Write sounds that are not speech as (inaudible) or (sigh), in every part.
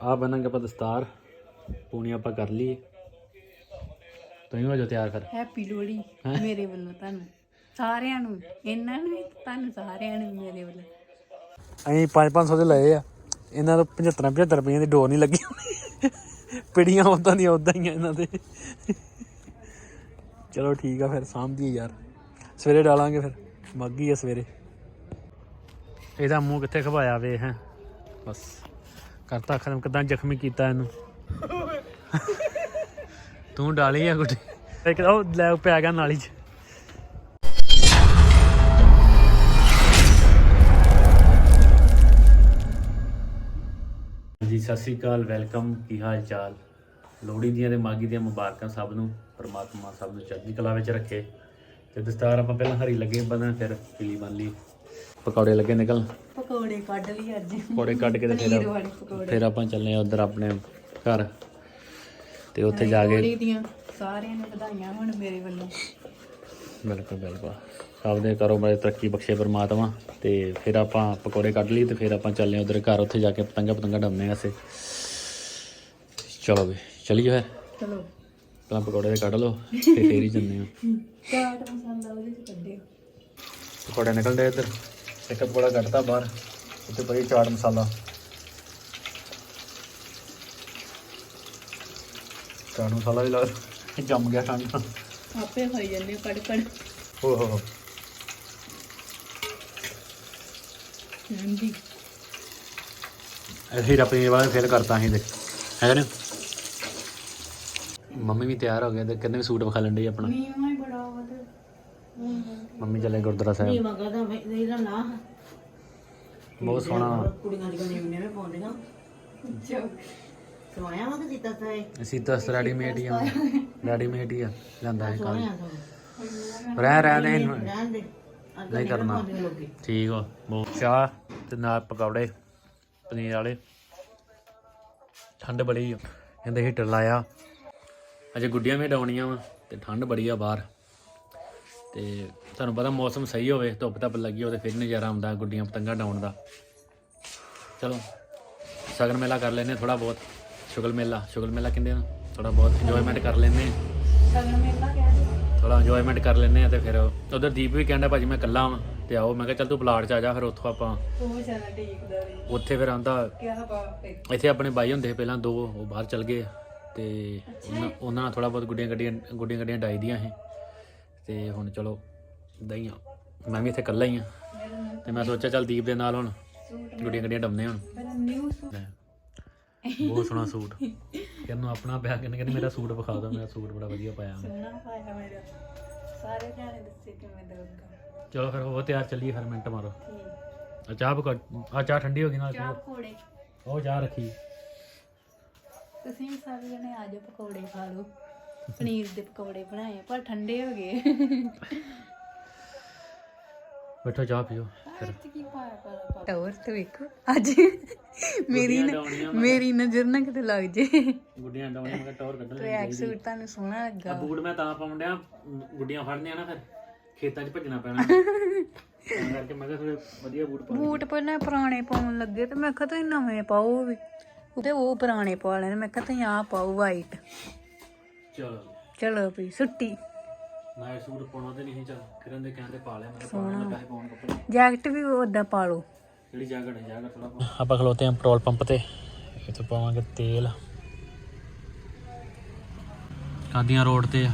ਆ ਬਣਾਂਗੇ ਆਪਾਂ ਦਸਤਾਰ। ਪੂਣੀ ਆਪਾਂ ਕਰ ਲਈ। ਤੁਸੀਂ ਹੋ ਜਾ ਤਿਆਰ ਫਿਰ। ਹੈਪੀ ਲੋਹੜੀ ਮੇਰੇ ਵੱਲੋਂ ਤੁਹਾਨੂੰ। ਸਾਰਿਆਂ ਨੂੰ ਇਹਨਾਂ ਨੂੰ ਵੀ, ਤੁਹਾਨੂੰ ਸਾਰਿਆਂ ਨੂੰ ਮੇਰੇ ਵੱਲੋਂ। ਅਸੀਂ 5-500 ਦੇ ਲਏ ਆ। ਇਹਨਾਂ ਨੂੰ 75 75 ਰੁਪਏ ਦੀ ਡੋਰ ਨਹੀਂ ਲੱਗੀ ਪਿੜੀਆਂ ਉਦਾਂ ਦੀਆਂ ਉਦਾਂ ਹੀ ਆ ਇਹਨਾਂ ਦੇ। ਚਲੋ ਠੀਕ ਆ ਫਿਰ ਸਾਂਭਦੀ ਯਾਰ। ਸਵੇਰੇ ਡਾਲਾਂਗੇ ਫਿਰ। ਮੱਗੀ ਆ ਸਵੇਰੇ। ਇਹਦਾ ਮੂੰਹ ਕਿੱਥੇ ਖਵਾਇਆ ਵੇ ਹੈ? ਬਸ। ਕਰਤਾ, ਖਤਮ ਕਿਦਾਂ ਜ਼ਖਮੀ ਕੀਤਾ ਇਹਨੂੰ। ਤੂੰ ਡਾਲੀ ਆ ਗੁੱਡੀ ਇੱਕ ਉਹ ਲੈ ਪਿਆ ਗਿਆ ਨਾਲੀ 'ਚ। ਜੀ ਸਤਿ ਸ੍ਰੀ ਅਕਾਲ, ਵੈਲਕਮ। ਕੀ ਹਾਲ ਚਾਲ? ਲੋਹੜੀ ਦੀਆਂ ਤੇ ਮਾਗੀ ਦੀਆਂ ਮੁਬਾਰਕਾਂ ਸਭ ਨੂੰ, ਪ੍ਰਮਾਤਮਾ ਸਭ ਨੂੰ ਚੜ੍ਹਦੀ ਕਲਾ ਵਿੱਚ ਰੱਖੇ। ਤੇ ਦਸਤਾਰ ਆਪਾਂ ਪਹਿਲਾਂ ਹਰੀ ਲੱਗੇ ਬੰਨਣ ਫਿਰ ਪੀਲੀ ਬੰਨ ਲਈ। ਪਕੌੜੇ ਲੱਗੇ ਨਿਕਲ ਪਕੌੜੇ ਕੱਢ ਲਈ ਅੱਜ। ਪਕੌੜੇ ਕੱਢ ਕੇ ਤੇ ਪਨੀਰ ਫਿਰ ਵਾਲੇ ਪਕੌੜੇ। ਫਿਰ ਆਪਾਂ ਚੱਲੇ ਆ ਉਧਰ ਆਪਣੇ ਘਰ। ਤੇ ਉੱਥੇ ਜਾ ਕੇ ਲੋਹੜੀ ਦੀਆਂ ਸਾਰਿਆਂ ਨੂੰ ਵਧਾਈਆਂ ਹੁਣ ਮੇਰੇ ਵੱਲੋਂ। ਬਿਲਕੁਲ ਬਿਲਕੁਲ। ਸਭ ਦੇ ਕਰੋ ਬੜੇ ਤਰੱਕੀ ਬਖਸ਼ੇ ਪਰਮਾਤਮਾ। ਤੇ ਫਿਰ ਆਪਾਂ ਪਕੌੜੇ ਕੱਢ ਲਈ ਤੇ ਫਿਰ ਆਪਾਂ ਚੱਲੇ ਉਧਰ ਘਰ। ਉੱਥੇ ਜਾ ਕੇ ਪਤੰਗਾ ਪਤੰਗਾ ਡੰਮਨੇ ਅਸੀਂ। ਚਲੋ ਵੀ ਚਲੀਏ ਫਿਰ। ਚਲੋ। ਪਹਿਲਾਂ ਪਕੌੜੇ ਦੇ ਕੱਢ ਲਓ (laughs) ਤੇ ਫੇਰ ਹੀ ਜੰਨੇ ਆ ਚਾਟ ਮਸਾਲਾ ਉਹਦੇ ਚ ਕੱਢੇ ਪਕੌੜੇ ਨਿਕਲਦੇ ਇੱਧਰ। ਇੱਕ ਪਕੌੜਾ ਕੱਢਤਾ ਬਾਹਰ ਉੱਤੇ ਪਈ ਚਾਟ ਮਸਾਲਾ। ਚਾਟ ਮਸਾਲਾ ਵੀ ਲਾ ਜੰਮ ਗਿਆ ਖਾਣਾ ਆਪੇ ਹੋਈ ਜਾਂਦੇ ਕੜ ਕੜ। ਹੋ ਹੋ ਹੋ। ਹਾਂਜੀ। ਅਸੀਂ ਆਪਣੀ ਵਾਲਾ ਫੇਲ ਕਰਤਾ ਅਸੀਂ ਤੇ ਹੈ ਨਾ ਮੰਮੀ ਵੀ ਤਿਆਰ ਹੋ ਗਏ ਤੇ ਕਹਿੰਦੇ ਵੀ ਸੂਟ ਵਿਖਾ ਲੈਣ ਡਈ ਆਪਣਾ ਮੀਂਹ ਹੀ ਬੜਾ ਵਧ ਮੰਮੀ ਚੱਲੇ ਗੁਰਦੁਆਰਾ ਸਾਹਿਬ। ਮਗਾ ਦਾ ਇਹਦਾ ਨਾ ਬਹੁਤ ਸੋਹਣਾ। ਕੁੜੀਆਂ ਦੀ ਗਨੇ ਨੇ ਪਾਉਂਦੀਆਂ ਸਵਾਇਆ ਵਾ ਕਿ ਦਿੱਤਾ ਤਾਂ ਇਹ। ਸੀਤਾ ਰੈਡੀਮੇਡ ਹੀ ਆ। ਰੈਡੀਮੇਡ ਹੀ ਆ ਲੈਂਦਾ ਹੈ ਕੱਲ ਰਹਿ ਰਹਿ ਦੇ। ਰਹਿਣ ਦੇ। ਨਹੀਂ ਕਰਨਾ। ਠੀਕ ਆ ਬਹੁਤ ਚਾਹ ਤੇ ਨਾਲ ਪਕੌੜੇ ਪਨੀਰ ਵਾਲੇ। ਠੰਡ ਬੜੀ ਆ। ਕਹਿੰਦੇ ਹੀਟਰ ਲਾਇਆ। ਅਜੇ ਗੁੱਡੀਆਂ ਵੀ ਡਾਉਣੀਆਂ ਵਾ ਤੇ ਠੰਡ ਬੜੀ ਆ ਬਾਹਰ। ਤੇ ਤੁਹਾਨੂੰ ਪਤਾ ਮੌਸਮ ਸਹੀ ਹੋਵੇ ਧੁੱਪ ਧੱਪ ਲੱਗੀ ਹੋਵੇ ਤੇ ਫਿਰ ਨਜ਼ਾਰਾ ਆਉਂਦਾ ਗੁੱਡੀਆਂ ਪਤੰਗਾਂ ਡਾਉਣ ਦਾ। ਚਲੋ ਸਗਨ ਮੇਲਾ ਕਰ ਲੈਨੇ ਥੋੜਾ ਬਹੁਤ। ਸ਼ੁਗਲ ਮੇਲਾ ਸ਼ੁਗਲ ਮੇਲਾ ਕਹਿੰਦੇ ਆ ਥੋੜਾ ਬਹੁਤ ਇੰਜੋਇਮੈਂਟ ਕਰ ਲੈਨੇ ਸਗਨ ਮੇਲਾ ਕਹਿ ਦੋ ਥੋੜਾ ਇੰਜੋਇਮੈਂਟ ਕਰ ਲੈਨੇ ਆ ਤੇ ਫਿਰ ਉਧਰ ਦੀਪ ਵੀ ਕਹਿੰਦਾ ਭਾਜੀ ਮੈਂ ਇਕੱਲਾ ਵਾਂ ਤੇ ਆਓ ਮੈਂ ਕਿਹਾ ਚੱਲ ਤੂੰ ਪਲਾਟ 'ਚ ਆ ਜਾ ਫਿਰ ਉੱਥੋਂ ਆਪਾਂ ਉਹ ਉੱਥੇ ਫਿਰ ਆਂਦਾ ਹੈ। ਇੱਥੇ ਆਪਣੇ ਬਾਈ ਹੁੰਦੇ ਪਹਿਲਾਂ ਦੋ ਉਹ ਬਾਹਰ ਚਲ ਗਏ ਤੇ ਉਹਨਾਂ- ਉਹਨਾਂ ਨਾਲ ਥੋੜਾ ਬਹੁਤ ਗੁੱਡੀਆਂ ਗੱਡੀਆਂ ਗੁੱਡੀਆਂ ਗੱਡੀਆਂ ਡਾਈ ਦੀਆਂ ਸੀ। ਤੇ ਹੁਣ ਚਲੋ ਇਦਾਂ ਹੀ ਆ। ਮੈਂ ਵੀ ਇੱਥੇ ਇਕੱਲਾ ਹੀ ਆ ਤੇ ਮੈਂ ਸੋਚਿਆ ਚੱਲ ਦੀਪ ਦੇ ਨਾਲ ਹੁਣ ਗੁੱਡੀਆਂ ਗੱਡੀਆਂ ਡੰਮਨੇ ਹੁਣ। ਬਹੁਤ ਸੋਹਣਾ ਸੂਟ। ਕਹਿੰਨੂੰ ਆਪਣਾ ਪਿਆ ਕਹਿੰਦੇ ਕਹਿੰਦੇ ਮੇਰਾ ਸੂਟ ਵਿਖਾ ਦਿਓ ਮੇਰਾ ਸੂਟ ਬੜਾ ਵਧੀਆ ਪਾਇਆ। ਸੋਹਣਾ ਪਾਇਆ ਮੇਰਾ। ਸਾਰੇ ਜਾਣੇ ਦੱਸੇ ਕਿਵੇਂ ਦਾ ਲੱਗਾ। ਚਲੋ ਫਿਰ ਉਹ ਤਿਆਰ ਚੱਲੀਏ ਫਿਰ ਮਿੰਟ ਮਾਰੋ। ਆ ਚਾਹ ਪਕਾ ਆ ਚਾਹ ਠੰਡੀ ਹੋ ਗਈ ਨਾਲ ਚਾਹ ਪਕੌੜੇ। ਉਹ ਚਾਹ ਰੱਖੀ। ਤੁਸੀਂ ਸਾਰੇ ਜਣੇ ਆ ਜਾਓ ਪਕੌੜੇ ਖਾ ਲਓ। ਪਨੀਰ ਦੇ ਪਕੌੜੇ ਬਣਾਏ ਪਰ ਠੰਡੇ ਹੋ ਗਏ। ਬੈਠੋ ਚਾਹ ਪੀਓ। ਫਿਰ ਟੌਰ ਤੇ ਵੇਖੋ ਅੱਜ ਮੇਰੀ ਨਾ ਮੇਰੀ ਨਜ਼ਰ ਨਾ ਕਿਤੇ ਲੱਗ ਜੇ। ਗੁੱਡੀਆਂ ਡਾਉਣੀਆਂ ਮੈਂ ਟੌਰ ਕੱਢਣ ਲਈ ਟਰੈਕ ਸੂਟ ਤੁਹਾਨੂੰ ਸੋਹਣਾ ਆ ਲੱਗਾ ਬੂਟ ਮੈਂ ਤਾਂ ਪਾਉਣ ਡਿਆ ਮ, ਗੁੱਡੀਆਂ ਫੜਨੀਆਂ ਨਾ ਫਿਰ ਖੇਤਾਂ 'ਚ ਭੱਜਣਾ ਪੈਣਾ। (laughs) ਤਾਂ ਕਰਕੇ ਮੈਂ ਕਿਹਾ ਥੋੜੇ ਵਧੀਆ ਬੂਟ ਪਾ ਬੂਟ ਪਹਿਲਾਂ ਪੁਰਾਣੇ ਪਾਉਣ ਲੱਗੇ ਤੇ ਮੈਂ ਕਿਹਾ ਤੁਸੀਂ ਨਵੇਂ ਪਾਓ ਵੀ। ਤੇ ਉਹ ਪੁਰਾਣੇ ਪਾ ਲੈਣੇ ਮੈਂ ਕਿਹਾ ਤੁਸੀਂ ਆਹ ਪਾਓ ਵਾਈਟ ਚਲੋ। ਚਲੋ ਵੀ ਸੁੱਟੀ। ਨਾ ਇਹ ਸੂਟ ਪਾਉਣਾ ਤੇ ਨਹੀਂ ਚੱਲ। ਕਿਰਨ ਦੇ ਕਹਿੰਦੇ ਪਾ ਲਿਆ ਮੈਂ ਪਾਉਣ ਲੱਗਾ ਸੀ ਪਾਉਣ ਕੱਪੜੇ। ਜੈਕਟ ਵੀ ਉਦਾਂ ਪਾ ਲਓ। ਜਿਹੜੀ ਜੈਕਟ ਹੈ ਜੈਕਟ ਥੋੜਾ ਆਪਾਂ ਖਲੋਤੇ ਆਂ ਪੈਟਰੋਲ ਪੰਪ ਤੇ। ਇੱਥੇ ਪਾਵਾਂਗੇ ਤੇਲ। ਕਾਦੀਆਂ ਰੋਡ ਤੇ ਆ।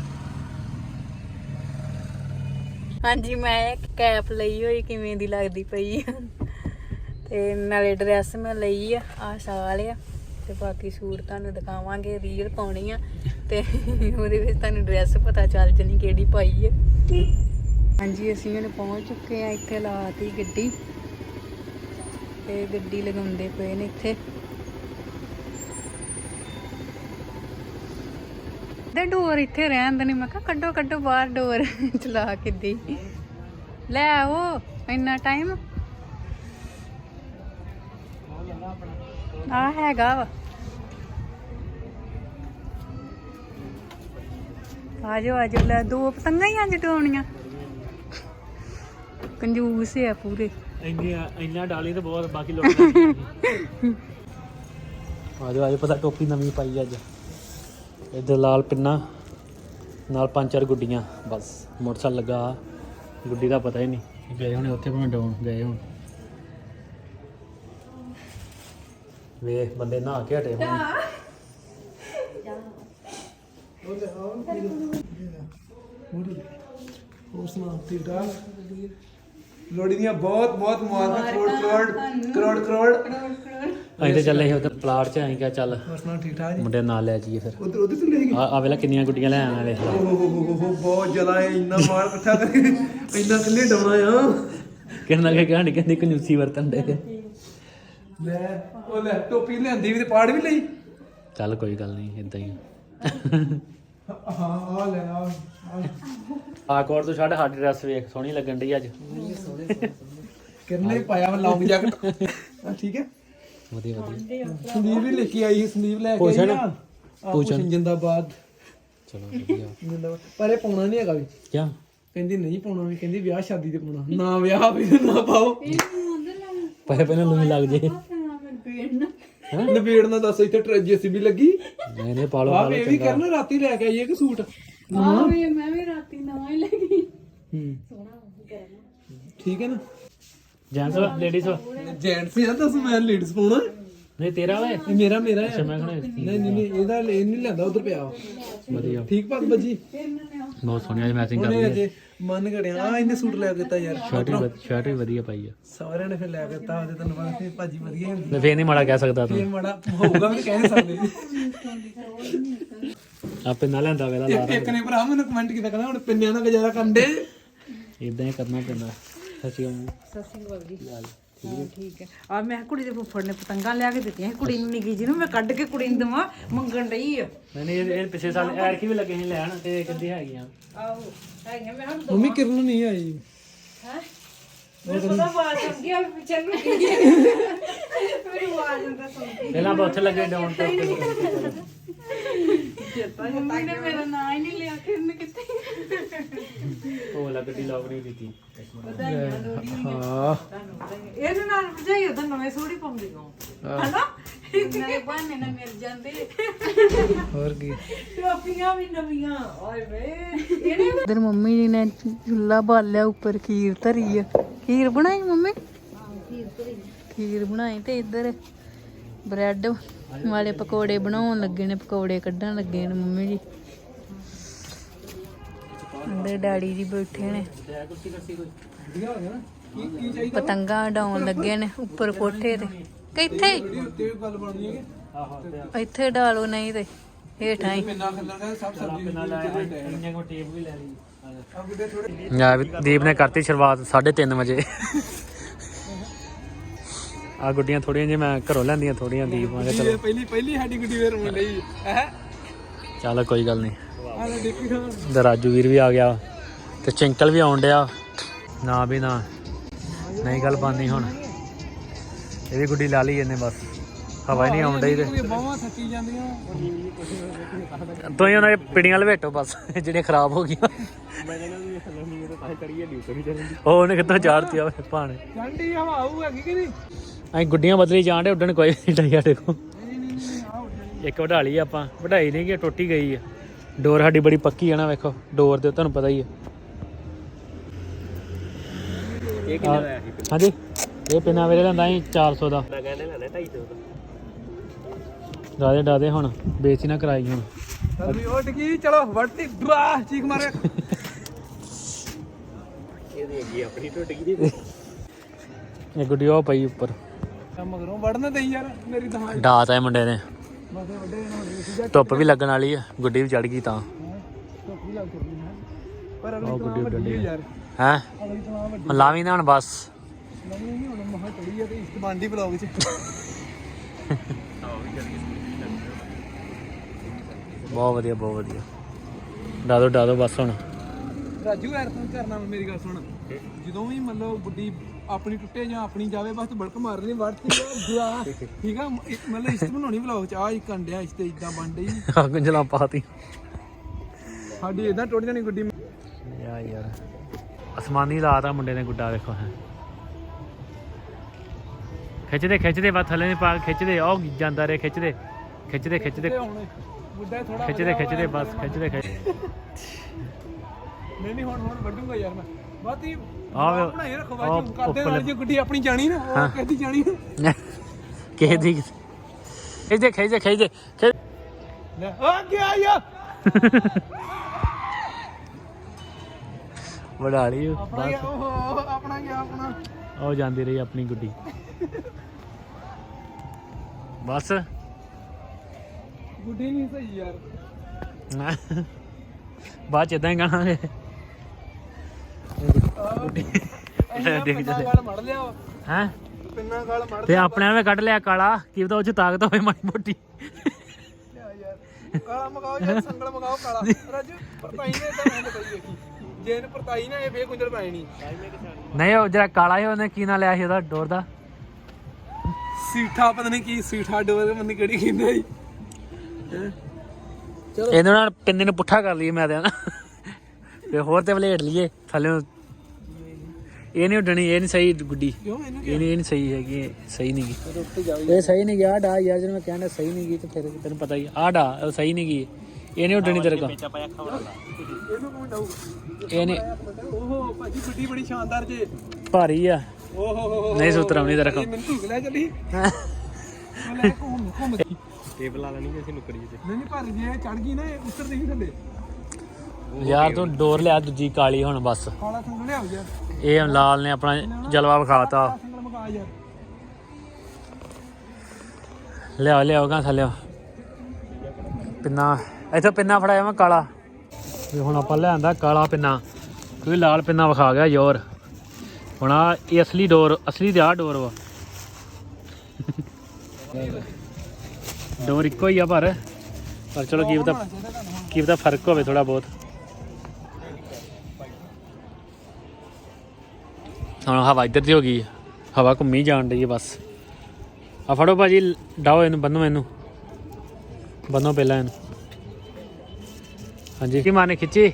ਹਾਂਜੀ ਮੈਂ ਇੱਕ ਕੈਪ ਲਈ ਹੋਈ ਕਿਵੇਂ ਦੀ ਲੱਗਦੀ ਪਈ ਆ। ਤੇ ਨਾਲੇ ਡਰੈਸ ਮੈਂ ਲਈ ਆ ਆ ਸ਼ਾਲ ਆ। ਤੇ ਬਾਕੀ ਸੂਟ ਤੁਹਾਨੂੰ ਦਿਖਾਵਾਂਗੇ ਰੀਲ ਪਾਉਣੀ ਆ। ਤੇ ਉਹਦੇ ਵਿੱਚ ਤੁਹਾਨੂੰ ਡਰੈਸ ਪਤਾ ਚੱਲ ਜਣੀ ਕਿਹੜੀ ਪਾਈ ਹੈ। ਹਾਂਜੀ, ਅਸੀਂ ਹੁਣ ਪਹੁੰਚ ਚੁੱਕੇ ਆ ਇੱਥੇ ਲਾਤੀ ਗੱਡੀ। ਤੇ ਗੱਡੀ ਲਗਾਉਂਦੇ ਪਏ ਨੇ ਇੱਥੇ। ਦੇ ਡੋਰ ਇੱਥੇ ਰਹਿਣ ਦੇ ਨਹੀਂ ਮੈਂ ਕਿਹਾ ਕੱਢੋ ਕੱਢੋ ਬਾਹਰ ਡੋਰ (laughs) ਚਲਾ ਕੇ ਦੇ। ਲੈ ਆਓ, ਇੰਨਾ ਟਾਈਮ ਆ ਹੈਗਾ ਵਾ। ਆਜੋ ਆਜੋ ਲੈ ਦੋ ਪਤੰਗਾਂ ਹੀ ਅੱਜ ਡੋਣੀਆਂ ਕੰਜੂਸ ਆ ਪੂਰੇ। ਇੰਨੀ ਇੰਨਾ ਡਾਲੀ ਤੇ ਬਹੁਤ ਬਾਕੀ ਲੋਕਾਂ ਆਜੋ ਆਜੋ ਪਤਾ ਟੋਪੀ ਨਵੀਂ ਪਾਈ ਅੱਜ। ਇੱਧਰ ਲਾਲ ਪਿੰਨਾ ਨਾਲ ਪੰਜ ਚਾਰ ਗੁੱਡੀਆਂ। ਬਸ ਮੋਟਰਸਾਈਕਲ ਲੱਗਾ ਗੁੱਡੀ ਦਾ ਪਤਾ ਹੀ ਨਹੀਂ। ਗਏ ਹੁਣੇ ਉੱਥੇ ਭਾਵੇਂ ਡਾਉਣ ਗਏ ਹੁਣ। ਵੇਖ ਬੰਦੇ ਨਹਾ ਕੇ ਹਟੇ ਹੁਣ। ਹੋਰ ਸੁਣਾ ਠੀਕ ਠਾਕ ਲੋੜੀ ਦੀਆਂ ਬਹੁਤ ਬਹੁਤ ਮੁਬਾਰਕਾਂ ਕਰੋੜ ਕਰੋੜ ਕਰੋੜ ਕਰੋੜ। ਅਸੀਂ ਤੇ ਚੱਲੇ ਸੀ ਉੱਧਰ ਪਲਾਟ 'ਚ ਅਸੀਂ ਕਿਹਾ ਚੱਲ ਹੋਰ ਸੁਣਾ ਠੀਕ ਠਾਕ ਜੀ? ਮੁੰਡੇ ਨਾਲ ਲੈ ਜਾਈਏ ਫਿਰ। ਉਧਰ ਉਧਰ ਚੱਲੇ ਗਏ ਆ ਆ ਵੇਲਾ ਕਿੰਨੀਆਂ ਗੁੱਡੀਆਂ ਲੈ ਆਣਾ ਵੇਖ ਲਾ ਓਹ ਹੋ ਹੋ ਹੋ ਬਹੁਤ ਜ਼ਿਆਦਾ ਹੈ ਇੰਨਾ ਮਾਲ ਇਕੱਠਾ ਕਰੇ। ਇੰਨਾ ਕਿੱਲੇ ਡਾਉਣਾ ਆ। ਕਿੰਨਾ ਕਿ ਕਹਾਣੀ ਕਹਿੰਦੀ ਕੰਜੂਸੀ ਵਰਤਨ ਦੇ। ਲੈ ਉਹ ਲੈ ਟੋਪੀ ਲਿਆਂਦੀ ਵੀ ਤੇ ਪਾੜ ਵੀ ਲਈ। ਚੱਲ ਕੋਈ ਗੱਲ ਨਹੀਂ ਇਦਾਂ ਹੀ ਹਾਂ ਆ। ਕੋਰ ਤੂੰ ਛੱਡ ਸਾਡੀ ਡਰੈਸ ਵੇਖ ਸੋਹਣੀ ਲੱਗਣ ਡਈ ਅੱਜ। ਕਿਰਨੇ ਪਾਇਆ ਵਾ ਲੌਂਗ ਜੈਕਟ? ਆ ਠੀਕ ਹੈ। ਵਧੀਆ ਵਧੀਆ। ਸੰਦੀਪ ਵੀ ਲੈ ਕੇ ਆਈ ਸੀ, ਸੰਦੀਪ ਲੈ ਕੇ ਆਈ? ਆ। ਪੂਛਣ। ਜਿੰਦਾਬਾਦ। ਚਲੋ ਵਧੀਆ। ਜਿੰਦਾਬਾਦ। ਪਰ ਇਹ ਪਾਉਣਾ ਨਹੀਂ ਹੈਗਾ ਵੀ। ਕਿਆ? ਕਹਿੰਦੀ ਨਹੀਂ ਪਾਉਣਾ ਵੀ ਕਹਿੰਦੀ ਵਿਆਹ ਸ਼ਾਦੀ ਤੇ ਪਾਉਣਾ। ਨਾ ਵਿਆਹ ਵੀ ਨਾ ਪਾਓ। ਪਹਿਲੇ ਪਹਿਲੇ ਲੂਮੀ ਲੱਗ ਜੇ। ਨਵੇੜ ਨਾ ਦੱਸ ਇੱਥੇ ਟ੍ਰੈਜੇਸੀ ਵੀ ਲੱਗੀ। ਨਹੀਂ ਨਹੀਂ ਪਾਲੋ ਆਹ ਇਹ ਵੀ ਕਰਨਾ ਰਾਤੀ ਲੈ ਕੇ ਆਈਏ ਕਿ ਸੂਟ। ਆ ਵੀ ਮੈਂ ਵੀ ਰਾਤੀ ਨਵਾਂ ਹੀ ਲੈ ਗਈ ਹੂੰ। ਠੀਕ ਹੈ ਨਾ? Gents ladies. ਜੈਂਟਸ ਆ ਦੱਸ ਮੈਂ ਲੇਡੀਜ਼ ਪਾਉਣਾ। ਨਹੀਂ ਤੇਰਾ ਵੇ ਇਹ। ਮੇਰਾ ਮੇਰਾ ਅੱਛਾ ਹੈ। ਮੈਂ ਕਹਣਾ ਨਹੀਂ ਨਹੀਂ ਨਹੀਂ ਇਹਦਾ ਇਹ ਨਹੀਂ ਲੈਂਦਾ ਉਧਰ ਪਿਆ ਵਾ। ਵਧੀਆ। ਠੀਕ ਪੱਗ ਬੱਜੀ ਬਹੁਤ ਸੋਹਣੀ ਅੱਜ ਮੈਚਿੰਗ ਕਰ ਉਹਨੇ ਰਹੀ ਹੈ ਅਜੇ ਮਨ ਘੜਿਆ। ਆ ਇਹਨੇ ਸੂਟ ਲੈ ਕੇ ਦਿੱਤਾ ਯਾਰ। ਸ਼ਰਟ ਵੀ ਸ਼ਰਟ ਵੀ ਵਧੀਆ ਪਾਈ ਆ। ਸਾਰਿਆਂ ਨੇ ਫਿਰ ਲੈ ਕੇ ਦਿੱਤਾ ਉਹਦੇ ਤੈਨੂੰ ਪਤਾ ਫਿਰ ਭਾਜੀ ਵਧੀਆ ਹੀ ਹੁੰਦੀ ਮੈਂ ਫੇਰ ਨਹੀਂ ਮਾੜਾ ਕਹਿ ਸਕਦਾ ਇਹ ਤੂੰ ਮਾੜਾ ਹੋਊਗਾ ਵੀ ਕਹਿ ਨਹੀਂ ਸਕਦੇ। ਆਪੇ ਨਾ ਲੈਂਦਾ ਵੇਲਾ ਲਾ ਇੱਕ- ਇੱਕ ਨੇ ਭਰਾ ਮੈਨੂੰ ਕਮੈਂਟ ਕੀਤਾ ਕਹਿੰਦਾ ਹੁਣ ਪਿੰਨਿਆਂ ਦਾ ਗੁਜ਼ਾਰਾ ਕੰਡੇ ਇਦਾਂ ਹੀ ਕਰਨਾ ਪੈਂਦਾ। ਸੱਚੀ ਗੱਲ ਸਸੀ ਠੀਕ ਹੈ। ਆ ਮੈਂ ਕੁੜੀ ਦੇ ਫੁੱਫੜ ਨੇ ਪਤੰਗਾਂ ਲਿਆ ਕੇ ਦਿੱਤੀਆਂ ਸੀ ਕੁੜੀ ਨੂੰ ਨਿੱਕੀ ਜੀ ਨੂੰ ਮੈਂ ਕੱਢ ਕੇ ਕੁੜੀ ਨੂੰ ਦਵਾਂ ਮੰਗਣ ਡਈ ਆ। ਨਹੀਂ ਨਹੀਂ ਇਹ ਇਹ ਪਿਛਲੇ ਸਾਲ ਐਰ ਕੀ ਵੀ ਲੱਗੇ ਸੀ ਲੈਣ ਤੇ ਕਹਿੰਦੀ ਹੈਗੀਆਂ। ਆਹੋ ਹੈਗੀਆਂ ਮੈਂ ਹੁਣ ਮੰਮੀ ਕਿਰਨ ਨਹੀਂ ਆਈ। ਮੈਨੂੰ ਪਤਾ ਆਵਾਜ਼ ਆ ਗਈ ਆ ਪਿੱਛੇ ਨੂੰ ਕੀ ਮੇਰੀ ਆਵਾਜ਼ ਹੁੰਦਾ ਸੁਣ ਕੇ ਪਹਿਲਾਂ ਆਪਾਂ ਉੱਥੇ ਲੱਗੇ ਡਾਊਨ ਤੇ ਮੰਮੀ ਨੇ ਮੇਰਾ ਨਾਂ ਹੀ ਨਹੀਂ ਲਿਆ ਕਿਰਨ ਕਿੱਥੇ? ਉਹ ਲੱਗ ਗੱਡੀ ਲੌਕ ਨਹੀਂ ਕੀਤੀ ਹਾਂ। ਇਹਦੇ ਨਾਲ ਭਜਾਈ ਉਹਦਾ ਨਵੇਂ ਹੀ ਪਾਉਂਦੀ ਗਾ ਹਨਾ? ਨਾਲੇ ਬਹਾਨੇ ਨਾਲ ਮਿਲ ਜਾਂਦੇ। ਹੋਰ ਕੀ? ਟੋਪੀਆਂ ਵੀ ਨਵੀਆਂ ਓਏ ਵੇ। ਇਹਨੇ ਇਧਰ ਮੰਮੀ ਜੀ ਨੇ ਚੁੱਲਾ ਬਾਲਿਆ ਉੱਪਰ ਖੀਰ ਧਰੀ ਆ। ਖੀਰ ਬਣਾਈ ਮੰਮੀ? ਖੀਰ ਬਣਾਈ ਤੇ ਇੱਧਰ ਬ੍ਰੈਡ ਵਾਲੇ ਪਕੌੜੇ ਬਣਾਉਣ ਲੱਗੇ ਨੇ ਪਕੌੜੇ ਕੱਢਣ ਲੱਗੇ ਨੇ ਮੰਮੀ ਜੀ। ਅੰਦਰ ਡੈਡੀ ਜੀ ਬੈਠੇ ਨੇ। ਪਤੰਗਾਂ ਉਡਾਉਣ ਲੱਗੇ ਨੇ ਉੱਪਰ ਕੋਠੇ ਤੇ। ਕਿੱਥੇ ਕਿ ਇੱਥੇ? ਡਾਲੋ ਨਹੀਂ ਤੇ ਹੇਠਾਂ ਹੀ। ਸਭ ਸਬਜ਼ੀ ਇੰਨੇ ਕੋ ਟੇਪ ਵੀ ਲੈ ਲਈ। ਯਾ ਦੀਪ ਨੇ ਕਰਤੀ ਸ਼ੁਰੂਆਤ 3:30 ਵਜੇ। ਆ ਗੁੱਡੀਆਂ ਥੋੜੀਆਂ ਜਿਹੀਆਂ ਮੈਂ ਘਰੋਂ ਲੈਂਦੀਆਂ ਥੋੜੀਆਂ ਦੀਪ ਮੈਂ ਚਲੋ। ਪਹਿਲੀ ਪਹਿਲੀ ਸਾਡੀ ਗੁੱਡੀ ਵੇਰ ਹੋਣ ਲਈ ਹੈ? ਚੱਲ ਕੋਈ ਗੱਲ ਨਹੀਂ। ਤੇ। ਰਾਜੂ ਵੀਰ ਵੀ ਆ ਗਿਆ। ਤੇ ਚਿੰਕਲ ਵੀ ਆਉਣ ਡਿਆ। ਨਾ ਵੀ ਨਾ। ਨਹੀਂ ਗੱਲ ਬਾਨੀ ਹੁਣ। ਇਹ ਵੀ ਗੁੱਡੀ ਲਾ ਲਈ ਇਹਨੇ ਬਸ। ਹਵਾ ਹੀ ਨਹੀਂ ਆਉਣ ਡਈ ਤੇ। ਬਾਹਾਂ ਥੱਕੀ ਜਾਂਦੀਆਂ। ਤੁਸੀਂ ਉਹਨਾਂ ਦੇ ਪਿੜੀਆਂ ਲਵੇਟੋ ਬਸ ਜਿਹੜੀਆਂ ਖਰਾਬ ਹੋ ਗਈਆਂ। ਉਹ ਉਹਨੇ ਕਿੱਥੋਂ ਚਾੜਤੀ ਆ ਭਾਣ। ਠੰਡੀ ਹਵਾ ਆਊ ਹੈਗੀ ਕਿ ਨਹੀਂ? ਅਸੀਂ ਗੁੱਡੀਆਂ ਬਦਲੀ ਜਾਣ ਡੇ ਉੱਡਣ ਕੋਈ ਨਹੀਂ ਡਈ ਸਾਡੇ ਕੋਲ। ਇੱਕ ਵਢਾ ਲਈ ਆਪਾਂ ਵਢਾਈ ਨਹੀਂ ਕਿ ਟੁੱਟ ਹੀ ਗਈ ਆ। ਡੋਰ ਸਾਡੀ ਬੜੀ ਪੱਕੀ ਆ ਨਾ ਵੇਖੋ ਡੋਰ ਦੇ ਤੁਹਾਨੂੰ ਪਤਾ ਹੀ ਆ। ਇਹ ਕਿੰਨਾ ਦਾ ਹਾਂਜੀ ਇਹ ਪਿਨਾ ਵੇਲੇ ਲੈਂਦਾ ਸੀ 400 ਦਾ। ਮੈਂ ਕਹਿੰਦਾ ਲੈਣਾ 250 ਦਾ। ਡਾਦੇ ਡਾਦੇ ਹੁਣ ਬੇਚੀ ਨਾ ਕਰਾਈ ਹੁਣ। ਅਭੀ ਉੱਠ ਗਈ ਚਲੋ ਵੜਤੀ ਬਾਹ ਚੀਕ ਮਾਰੇ ਇਹ ਗੁੱਡੀ ਉਹ ਪਈ ਉੱਪਰ। ਮਗਰੋਂ ਵੜਨ ਦੇ ਯਾਰ ਮੇਰੀ ਤਾਂ ਡਾਤ ਹੈ ਮੁੰਡੇ ਨੇ। ਬਾਦੇ ਵੱਡੇ ਨਾ ਹੋਣੇ ਧੁੱਪ ਵੀ ਲੱਗਣ ਵਾਲੀ ਆ ਗੁੱਡੀ ਵੀ ਚੜ ਗਈ ਤਾਂ। ਧੁੱਪ ਵੀ ਲੱਗ ਚੁੱਕੀ ਹੈ। ਪਰ ਅਗਲੀ ਉਹ ਤਾਂ ਗੁੱਡੀ ਵੱਡੀ ਉੱਡਣ ਹੈ ਡਈ। ਯਾਰ। ਹੈ? ਅਗਲੀ ਤਾਂ ਵੱਡੀ ਲਾਵੀ ਨਾ ਹੁਣ ਬਸ। ਨਹੀਂ ਨਹੀਂ ਹੁਣ ਮਹਾ ਚੜੀ ਹੈ ਤੇ ਇਸ ਬਾਂਡੀ ਬਲੌਗ ਚ। ਬਹੁਤ ਵਧੀਆ ਬਹੁਤ ਵਧੀਆ। ਡਾਦੋ ਡਾਦੋ ਬਸ ਹੁਣ। ਰਾਜੂ ਯਾਰ ਤੂੰ ਕਰਨਾ ਵਾ ਮੇਰੀ ਗੱਲ ਸੁਣ। ਜਦੋਂ ਵੀ ਮਤਲਬ ਬੁੱਢੀ ਆਪਣੀ ਟੁੱਟੇ ਜਾਂ ਆਪਣੀ ਜਾਵੇ ਬਸ ਬੜਕ ਮਾਰਨੀ ਵੜਤੀ ਬੁਆ। ਠੀਕ ਆ ਮਤਲਬ ਇਸ ਬਣਾਉਣੀ ਵਲੌਗ ਚ। ਆ ਇੱਕ ਅੰਡਿਆ ਇਸ ਤੇ ਇਦਾਂ ਬੰਡੇ ਆ ਗੁੰਝਲਾਂ ਪਾਤੀ ਸਾਡੀ ਇਦਾਂ ਟੁੱਟ ਜਾਣੀ ਗੁੱਡੀ। ਯਾ ਯਾਰ। ਅਸਮਾਨੀ ਲਾਤਾ ਮੁੰਡੇ ਨੇ ਗੁੱਡਾ ਵੇਖੋ ਹੈ। ਖਿੱਚਦੇ ਖਿੱਚਦੇ ਬਾ ਥੱਲੇ ਨੇ ਪਾ ਖਿੱਚਦੇ। ਉਹ ਜਾਂਦਾ ਰੇ ਖਿੱਚਦੇ। ਖਿੱਚਦੇ ਖਿੱਚਦੇ। ਖਿੱਚਦੇ ਖਿੱਚਦੇ ਬਸ ਖਿੱਚਦੇ ਖਿੱਚ ਨਹੀਂ ਨਹੀਂ ਹੁਣ ਹੁਣ ਵੱਡੂਗਾ ਯਾਰ ਮੈਂ। ਬਾਤੀ ਆਹ ਵੇ- ਬਣਾਏ ਰੱਖੋ ਆਹ ਬਾਜੀ ਕਰਦੇ ਨਾਲ ਜੇ ਗੁੱਡੀ ਆਪਣੀ ਜਾਣੀ ਨਾ ਉਹ ਕਹਦੀ ਜਾਣੀ। (laughs) ਕਿਸੇ ਦੀ ਖਿੱਚਦੇ ਖਿੱਚਦੇ ਖਿੱਚ ਲੈ ਆ ਗਿਆ ਯਾ (laughs) ਵੜਾ ਲਈ ਉਹ, ਆਪਣਾ ਗਿਆ ਆਪਣਾ ਆਪਣਾ। ਉਹ ਜਾਂਦੀ ਰਹੀ ਆਪਣੀ ਗੁੱਡੀ। ਬਸ। ਗੁੱਡੀ ਨਹੀਂ ਸਹੀ ਯਾਰ। ਬਾਅਦ ਚ ਇਦਾਂ ਹੀ ਅਸੀਂ ਦੇਖ ਪਿੰਨਾ ਚੱਲੇ। ਗਾਲ ਮੜ ਲਿਆ ਵਾ। ਹੈ? ਪਿੰਨਾ ਗਾਲ ਮੜ ਤੇ ਆਪਣੇ ਆਵੇਂ ਕੱਢ ਲਿਆ ਕਾਲਾ ਕੀ ਪਤਾ ਉਹ ਚ ਤਾਕਤ ਹੋਵੇ ਮਾੜੀ ਮੋਟੀ। ਕਾਲਾ ਮਗਾਓ ਯਾਰ ਸੰਗਲ ਮਗਾਓ ਕਾਲਾ। ਰਾਜੂ ਪਰਤਾਈ ਨੇ ਤਾਂ ਮੈਂ ਪਈ ਦੇਖੀ। ਜੇ ਇਹਨੇ ਪਰਤਾਈ ਨਾ ਇਹ ਫੇਰ ਗੁੰਝਲ ਪੈਣੀ। ਨਹੀਂ ਨਹੀਂ ਉਹ ਜਿਹੜਾ ਕਾਲਾ ਸੀ ਉਹਨੇ ਕੀ ਨਾਂ ਲਿਆ ਸੀ ਉਹਦਾ ਡੋਰ ਦਾ? ਸੀਠਾ ਪਤਾ ਨਹੀਂ ਕੀ ਸੀਠਾ ਡੋਰ ਮੰਨੀ ਕਿਹੜੀ ਕਹਿੰਦੇ ਸੀ ਇਹਦੇ ਨਾਲ ਪਿੰਨੇ ਨੂੰ ਪੁੱਠਾ ਕਰ ਲਈਏ ਮੈਂ ਤੇ ਨਾ ਤੇ ਹੋਰ ਤੇ ਵਲੇਟ ਲਈਏ ਥੱਲੇ ਇਹ ਨਹੀਂ ਉੱਡਣੀ ਇਹ ਨਹੀਂ ਸਹੀ ਗੁੱਡੀ। ਕਿਉਂ? ਇਹਨੂੰ ਇਹ ਨਹੀਂ ਇਹ ਨਹੀਂ ਸਹੀ ਹੈਗੀ ਇਹ ਸਹੀ ਨਹੀਂ ਗੀ। ਰੁੱਟ ਜਾਓ ਇਹ ਸਹੀ ਨਹੀਂ ਗਿਆ ਡਾ ਯਾਰ ਜਦੋਂ ਮੈਂ ਕਹਿੰਦਾ ਸਹੀ ਨਹੀਂ ਗਈ ਤੇ ਫਿਰ ਤੈਨੂੰ ਪਤਾ ਹੀ ਆ। ਡਾ ਉਹ ਸਹੀ ਨਹੀਂ ਗਈ ਇਹ ਨਹੀਂ ਉੱਡਣੀ ਤੇਰੇ ਕੋਲ। ਇਹਨੂੰ ਕੌਣ ਡਾਊ ਇਹ ਨਹੀਂ। ਓਹੋ ਭਾਜੀ ਗੁੱਡੀ ਬੜੀ ਸ਼ਾਨਦਾਰ ਜੇ। ਭਾਰੀ ਆ। ਓਹੋ। ਹੋ ਹੋ ਨਹੀਂ ਸੁਤਰਾ ਨਹੀਂ ਤੇਰੇ ਕੋਲ। ਮੈਨੂੰ ਧੂਕ ਲੈ ਚੱਲੀ। ਉਹ ਲੈ ਘੁੰਮ ਘੁੰਮ। ਟੇਬਲ ਲਾ ਲੈਣੀ ਅਸੀਂ ਨੁਕਰੀ ਤੇ ਨਹੀਂ ਨਹੀਂ ਪਰ ਜੇ ਚੜ ਗਈ ਨਾ ਇਹ ਉੱਤਰ ਨਹੀਂ ਥੱਲੇ। ਯਾਰ ਤੂੰ ਡੋਰ ਲਿਆ ਦੂਜੀ ਕਾਲੀ ਹੁਣ ਬਸ। ਕਾਲਾ ਸੰਗਲ ਲਿਆਓ ਯਾਰ। ਇਹ ਲਾਲ ਨੇ ਆਪਣਾ ਜਲਵਾ ਵਿਖਾਤਾ। ਕਾਲਾ ਸੰਗਲ ਮਗਾ ਯਾਰ। ਲਿਆਓ ਲਿਆਓ ਥੱਲੇ ਪਿੰਨਾ ਇੱਥੇ ਪਿੰਨਾ ਫੜਾਇਆ ਮੈਂ ਕਾਲਾ। ਵੀ ਹੁਣ ਆਪਾਂ ਲਿਆਂਦਾ ਕਾਲਾ ਪਿੰਨਾ। ਕਿਉਂਕਿ ਲਾਲ ਪਿੰਨਾ ਵਿਖਾ ਗਿਆ ਯੋਰ ਹੁਣ ਆ ਇਹ ਅਸਲੀ ਡੋਰ ਅਸਲੀ ਤੇ ਆ ਡੋਰ ਵਾ। ਡੋਰ ਇੱਕੋ ਹੀ ਆ ਪਰ। ਪਰ ਚਲੋ ਕੀ ਪਤਾ ਕੀ ਪਤਾ ਫ਼ਰਕ ਹੋਵੇ ਥੋੜਾ ਬਹੁਤ। ਹੁਣ ਹਵਾ ਇੱਧਰ ਦੀ ਹੋ ਗਈ। ਹਵਾ ਘੁੰਮੀ ਜਾਣ ਡਈ ਹੈ ਬਸ। ਆ ਫੜੋ ਭਾਜੀ ਡਾਓ ਇਹਨੂੰ ਬੰਨੋ ਇਹਨੂੰ। ਬੰਨੋ ਪਹਿਲਾਂ ਇਹਨੂੰ। ਹਾਂਜੀ। ਕੀ ਮਾਰਨੇ ਖਿੱਚੀ?